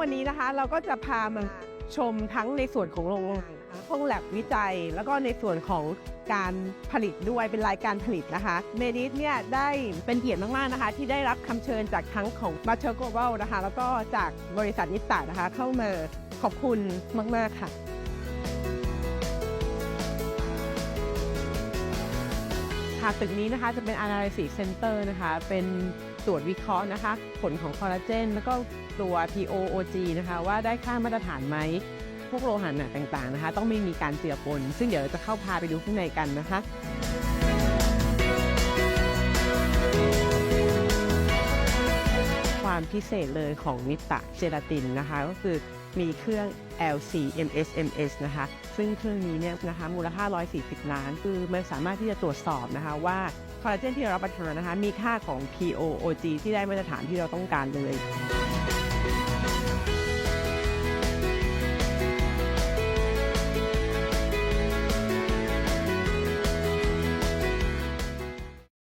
วันนี้นะคะเราก็จะพามาชมทั้งในส่วนของโรงงานห้องแลบวิจัย แล้วก็ในส่วนของการผลิตด้วยเป็นรายการผลิตนะคะเมดิสเนี่ยได้เป็นเกียรติมากๆนะคะ ที่ได้รับคำเชิญจากทั้งของมาเชอร์โกลบอลนะคะ แล้วก็จากบริษัทนิสตานะคะเข้ามาขอบคุณมาก ๆ ค่ะ ค่ะตึกนี้นะคะจะเป็น Analysis Center นะคะ เป็นตรวจวิเคราะห์นะคะ ผลของคอลลาเจน แล้วก็ตัว POOG นะคะ ว่าได้ค่ามาตรฐานไหม พวกโลหะหนักต่างๆนะคะ ต้องไม่มีการเจือปนซึ่งเดี๋ยวเราจะเข้าพาไปดูข้างในกันนะคะ ความพิเศษเลยของนิตะเจลาตินนะคะ ก็คือมีเครื่อง LC MSMS นะคะ ซึ่งเครื่องนี้เนี่ยนะคะมูลค่า 140 ล้าน คือมันสามารถที่จะตรวจสอบนะคะว่าคอลลาเจนที่เรารับประทานนะคะ มีค่าของ POOG ที่ได้มาตรฐานที่เราต้องการเลย